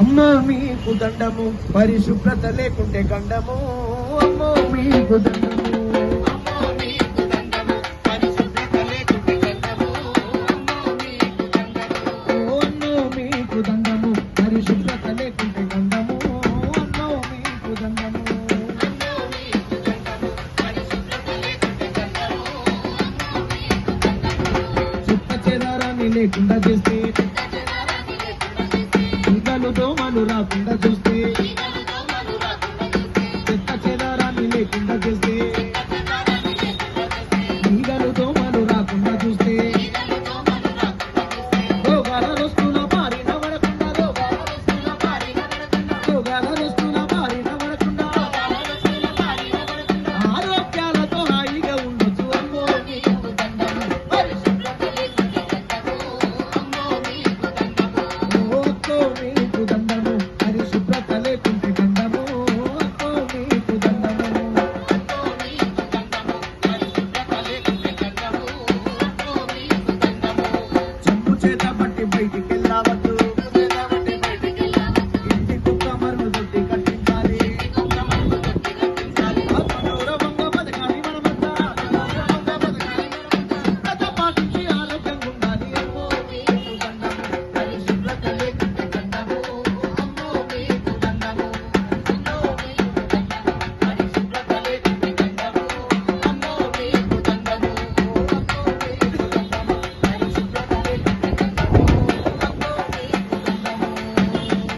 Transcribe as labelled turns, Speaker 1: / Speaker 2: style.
Speaker 1: అమ్మో మీకు దండము. పరిశుభ్రత లేకుంటే గండము. అమ్మో మీకు దండము. లేకుండా చేస్తే రాకుండా చూస్తే